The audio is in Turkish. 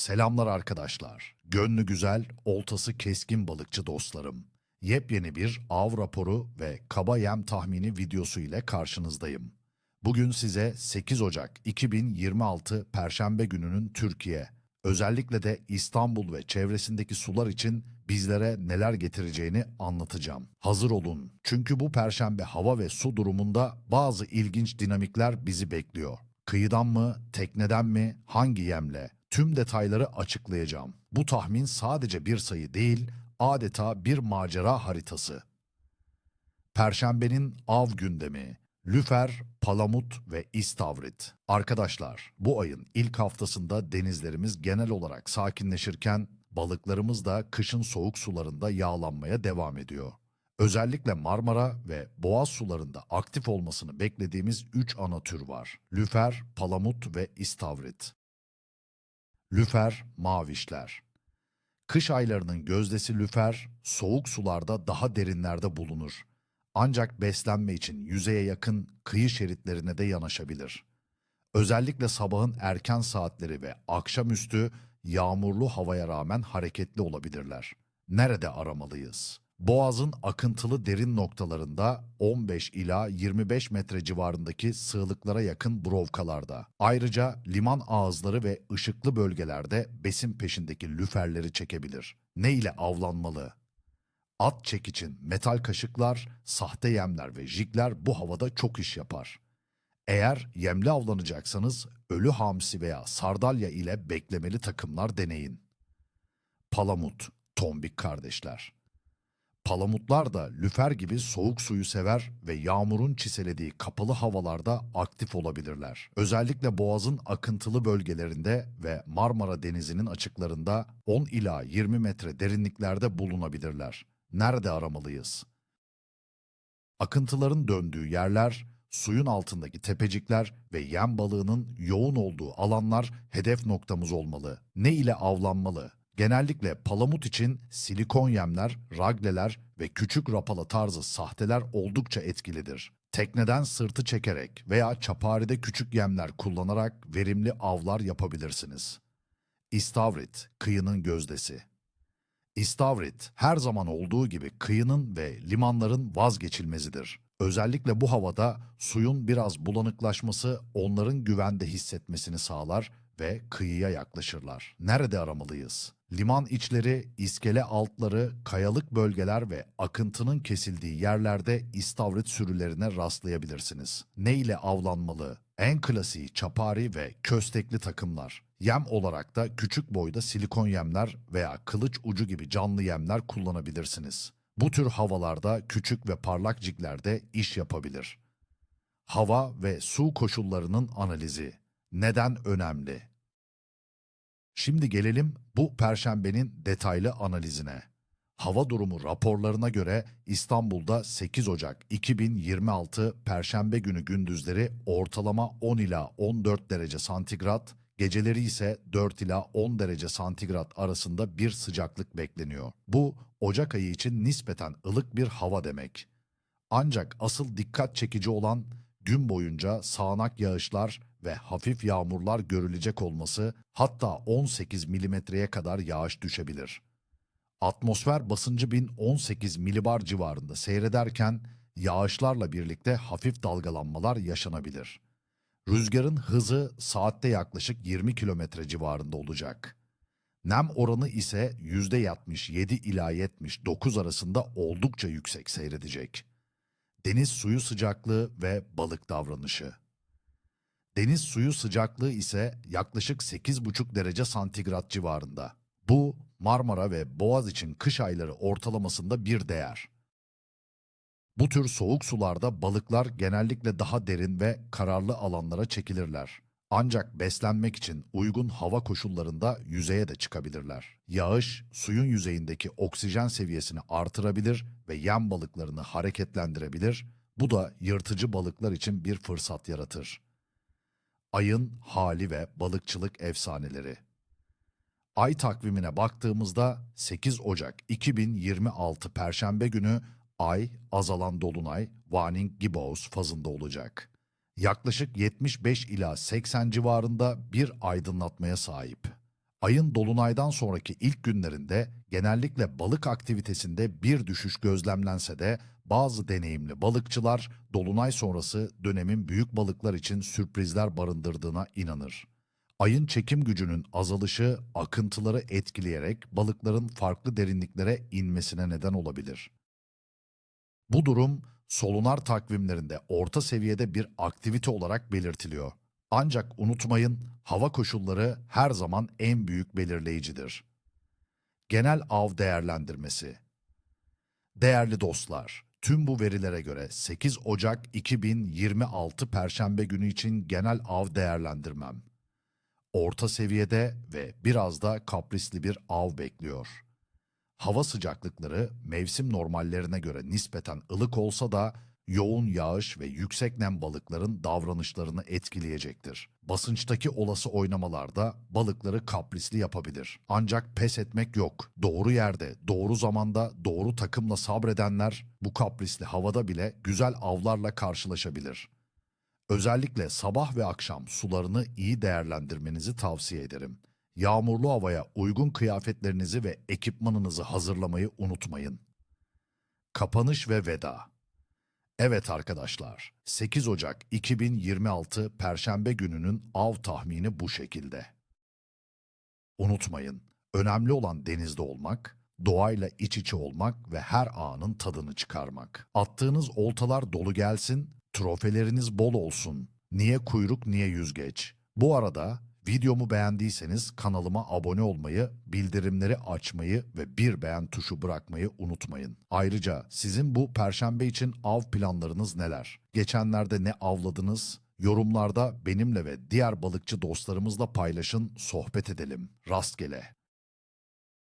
Selamlar arkadaşlar. Gönlü güzel, oltası keskin balıkçı dostlarım. Yepyeni bir av raporu ve kaba yem tahmini videosu ile karşınızdayım. Bugün size 8 Ocak 2026 Perşembe gününün Türkiye, özellikle de İstanbul ve çevresindeki sular için bizlere neler getireceğini anlatacağım. Hazır olun. Çünkü bu perşembe hava ve su durumunda bazı ilginç dinamikler bizi bekliyor. Kıyıdan mı, tekneden mi, hangi yemle? Tüm detayları açıklayacağım. Bu tahmin sadece bir sayı değil, adeta bir macera haritası. Perşembenin av gündemi, lüfer, palamut ve istavrit. Arkadaşlar, bu ayın ilk haftasında denizlerimiz genel olarak sakinleşirken balıklarımız da kışın soğuk sularında yağlanmaya devam ediyor. Özellikle Marmara ve Boğaz sularında aktif olmasını beklediğimiz 3 ana tür var. Lüfer, palamut ve istavrit. Lüfer, mavişler. Kış aylarının gözdesi lüfer, soğuk sularda daha derinlerde bulunur. Ancak beslenme için yüzeye yakın kıyı şeritlerine de yanaşabilir. Özellikle sabahın erken saatleri ve akşamüstü yağmurlu havaya rağmen hareketli olabilirler. Nerede aramalıyız? Boğaz'ın akıntılı derin noktalarında 15 ila 25 metre civarındaki sığlıklara yakın brovkalarda. Ayrıca liman ağızları ve ışıklı bölgelerde besin peşindeki lüferleri çekebilir. Ne ile avlanmalı? At çek için metal kaşıklar, sahte yemler ve jigler bu havada çok iş yapar. Eğer yemli avlanacaksanız ölü hamsi veya sardalya ile beklemeli takımlar deneyin. Palamut, tombik kardeşler. Palamutlar da lüfer gibi soğuk suyu sever ve yağmurun çiselediği kapalı havalarda aktif olabilirler. Özellikle Boğaz'ın akıntılı bölgelerinde ve Marmara Denizi'nin açıklarında 10 ila 20 metre derinliklerde bulunabilirler. Nerede aramalıyız? Akıntıların döndüğü yerler, suyun altındaki tepecikler ve yem balığının yoğun olduğu alanlar hedef noktamız olmalı. Ne ile avlanmalı? Genellikle palamut için silikon yemler, ragleler ve küçük rapala tarzı sahteler oldukça etkilidir. Tekneden sırtı çekerek veya çaparide küçük yemler kullanarak verimli avlar yapabilirsiniz. İstavrit, kıyının gözdesi. İstavrit her zaman olduğu gibi kıyının ve limanların vazgeçilmezidir. Özellikle bu havada suyun biraz bulanıklaşması onların güvende hissetmesini sağlar ve kıyıya yaklaşırlar. Nerede aramalıyız? Liman içleri, iskele altları, kayalık bölgeler ve akıntının kesildiği yerlerde istavrit sürülerine rastlayabilirsiniz. Ne ile avlanmalı? En klasiği çapari ve köstekli takımlar. Yem olarak da küçük boyda silikon yemler veya kılıç ucu gibi canlı yemler kullanabilirsiniz. Bu tür havalarda küçük ve parlak ciglerde iş yapabilir. Hava ve su koşullarının analizi. Neden önemli? Şimdi gelelim bu perşembenin detaylı analizine. Hava durumu raporlarına göre İstanbul'da 8 Ocak 2026 Perşembe günü gündüzleri ortalama 10 ila 14 derece santigrat, geceleri ise 4 ila 10 derece santigrat arasında bir sıcaklık bekleniyor. Bu Ocak ayı için nispeten ılık bir hava demek. Ancak asıl dikkat çekici olan gün boyunca sağanak yağışlar ve hafif yağmurlar görülecek olması hatta 18 milimetreye kadar yağış düşebilir. Atmosfer basıncı 1018 milibar civarında seyrederken yağışlarla birlikte hafif dalgalanmalar yaşanabilir. Rüzgarın hızı saatte yaklaşık 20 kilometre civarında olacak. Nem oranı ise %77 ila 79 arasında oldukça yüksek seyredecek. Deniz suyu sıcaklığı ve balık davranışı. Deniz suyu sıcaklığı ise yaklaşık 8,5 derece santigrat civarında. Bu Marmara ve Boğaz için kış ayları ortalamasında bir değer. Bu tür soğuk sularda balıklar genellikle daha derin ve kararlı alanlara çekilirler. Ancak beslenmek için uygun hava koşullarında yüzeye de çıkabilirler. Yağış, suyun yüzeyindeki oksijen seviyesini artırabilir ve yem balıklarını hareketlendirebilir. Bu da yırtıcı balıklar için bir fırsat yaratır. Ayın hali ve balıkçılık efsaneleri. Ay takvimine baktığımızda 8 Ocak 2026 Perşembe günü Ay azalan dolunay Waning Gibbous fazında olacak. Yaklaşık 75 ila 80 civarında bir aydınlatmaya sahip. Ayın dolunaydan sonraki ilk günlerinde genellikle balık aktivitesinde bir düşüş gözlemlense de bazı deneyimli balıkçılar dolunay sonrası dönemin büyük balıklar için sürprizler barındırdığına inanır. Ayın çekim gücünün azalışı akıntıları etkileyerek balıkların farklı derinliklere inmesine neden olabilir. Bu durum solunar takvimlerinde orta seviyede bir aktivite olarak belirtiliyor. Ancak unutmayın, hava koşulları her zaman en büyük belirleyicidir. Genel av değerlendirmesi. Değerli dostlar, tüm bu verilere göre 8 Ocak 2026 Perşembe günü için genel av değerlendirmem. Orta seviyede ve biraz da kaprisli bir av bekliyor. Hava sıcaklıkları mevsim normallerine göre nispeten ılık olsa da yoğun yağış ve yüksek nem balıkların davranışlarını etkileyecektir. Basınçtaki olası oynamalarda balıkları kaprisli yapabilir. Ancak pes etmek yok. Doğru yerde, doğru zamanda, doğru takımla sabredenler bu kaprisli havada bile güzel avlarla karşılaşabilir. Özellikle sabah ve akşam sularını iyi değerlendirmenizi tavsiye ederim. Yağmurlu havaya uygun kıyafetlerinizi ve ekipmanınızı hazırlamayı unutmayın. Kapanış ve veda. Evet arkadaşlar, 8 Ocak 2026 Perşembe gününün av tahmini bu şekilde. Unutmayın, önemli olan denizde olmak, doğayla iç içe olmak ve her anın tadını çıkarmak. Attığınız oltalar dolu gelsin, trofeleriniz bol olsun. Niye kuyruk, niye yüzgeç? Bu arada videomu beğendiyseniz kanalıma abone olmayı, bildirimleri açmayı ve bir beğen tuşu bırakmayı unutmayın. Ayrıca sizin bu perşembe için av planlarınız neler? Geçenlerde ne avladınız? Yorumlarda benimle ve diğer balıkçı dostlarımızla paylaşın, sohbet edelim. Rastgele.